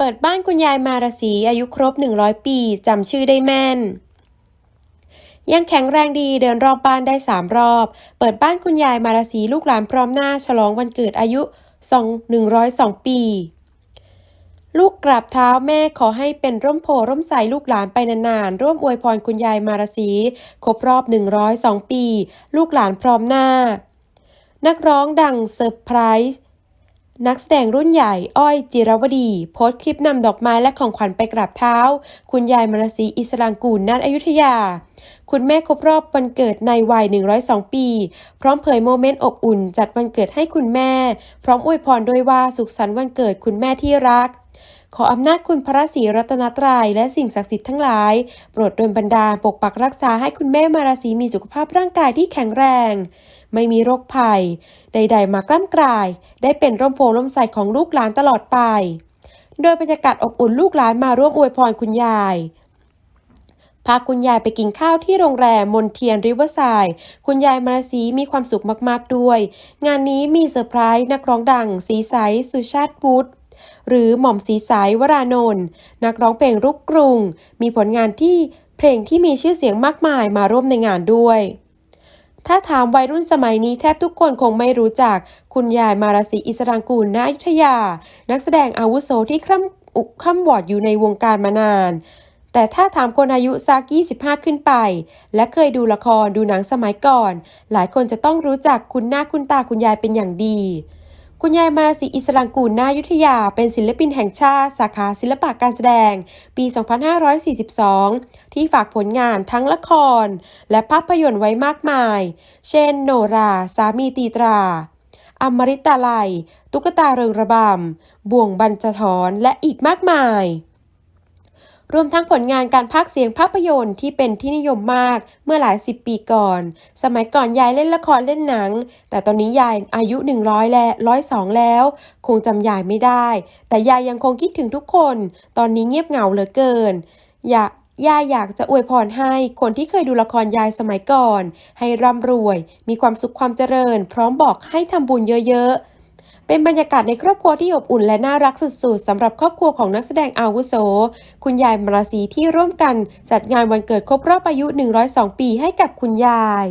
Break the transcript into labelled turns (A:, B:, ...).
A: เปิดบ้านคุณยายมาราศีอายุครบ 100 ปีจำชื่อได้แม่น ยังแข็งแรงดีเดินรอบบ้านได้ 3 รอบ เปิดบ้านคุณยายมาราศีลูกหลานพร้อมหน้าฉลองวันเกิดอายุ2 102 ปี ลูกกราบเท้าแม่ขอให้เป็นร่มโพร่มใสลูกหลานไปนานๆ ร่วมอวยพรคุณยายมาราศีครบรอบ 102 ปี ลูกหลานพร้อมหน้า นักร้องดังเซอร์ไพรส์ นักแสดงรุ่นใหญ่ อ้อย จิรวดี โพสต์คลิปนำดอกไม้และของขวัญไปกราบเท้า คุณยายมรสีอิสรางกูลณอยุธยา คุณแม่ครบรอบวันเกิดในวัย 102 ปี พร้อมเผยโมเมนต์อบอุ่น จัดวันเกิดให้คุณแม่ พร้อมอวยพรด้วยว่าสุขสันต์วันเกิดคุณแม่ที่รัก ขออำนาจคุณพระศรีรัตนตรัยและสิ่งศักดิ์สิทธิ์ทั้งหลาย โปรดดลบันดาลปกปักรักษาให้คุณแม่มาราศีมีสุขภาพร่างกายที่แข็งแรง ไม่มีโรคภัย ใด ๆ มากล้ำกลาย ได้เป็นร่มโพล่มใสของลูกหลานตลอดไป โดยบรรยากาศอบอุ่นลูกหลานมาร่วมอวยพรคุณยายพาคุณยายไปกินข้าวที่โรงแรมมนเทียนริเวอร์ไซด์คุณยายมาราศีมีความสุขมาก ๆ ด้วย งานนี้มีเซอร์ไพรส์นักร้องดัง สีใส สุชาติพุทธ หรือหม่อมสีสายวรานนท์นักร้องเพลงลูกกรุง มีผลงานที่เพลงที่มีชื่อเสียงมากมายมาร่วมในงานด้วย ถ้าถามวัยรุ่นสมัยนี้แทบทุกคนคงไม่รู้จัก คุณยายมาราศีอิสรางกูลณอยุทธยา นักแสดงอาวุโสที่คร่ำอุกค่ำวอดอยู่ในวงการมานาน แต่ถ้าถามคนอายุสัก 25 ขึ้นไป และเคยดูละครดูหนังสมัยก่อน หลายคนจะต้องรู้จักคุณหน้าคุณตาคุณยายเป็นอย่างดี คุณยายมาราศีอิสรังกูลนายุทธยา เป็นศิลปินแห่งชาติ สาขาศิลปะการแสดง ปี 2542 ที่ฝากผลงานทั้งละคร และภาพยนตร์ไว้มากมาย เช่น โนรา สามีตีตราอมริตาลัย ตุ๊กตาเริงระบำ บ่วงบัญจทรและอีกมากมาย รวมทั้งผลงานการพากย์เสียงภาพยนตร์ที่เป็นที่นิยมมากเมื่อหลายสิบปีก่อน สมัยก่อนยายเล่นละครเล่นหนัง แต่ตอนนี้ยายอายุ 100 และ 102 แล้ว คงจำยายไม่ได้ แต่ยายยังคงคิดถึงทุกคน ตอนนี้เงียบเหงาเหลือเกิน อยากยายอยากจะอวยพรให้คนที่เคยดูละครยายสมัยก่อน ให้ร่ำรวย มีความสุขความเจริญ พร้อมบอกให้ทำบุญเยอะๆ เป็นบรรยากาศในครอบครัวที่อบอุ่นและน่ารักสุดๆสำหรับครอบครัวของนักแสดงอาวุโส คุณยายมราศีที่ร่วมกันจัดงานวันเกิดครบรอบอายุ 102 ปีให้กับคุณยาย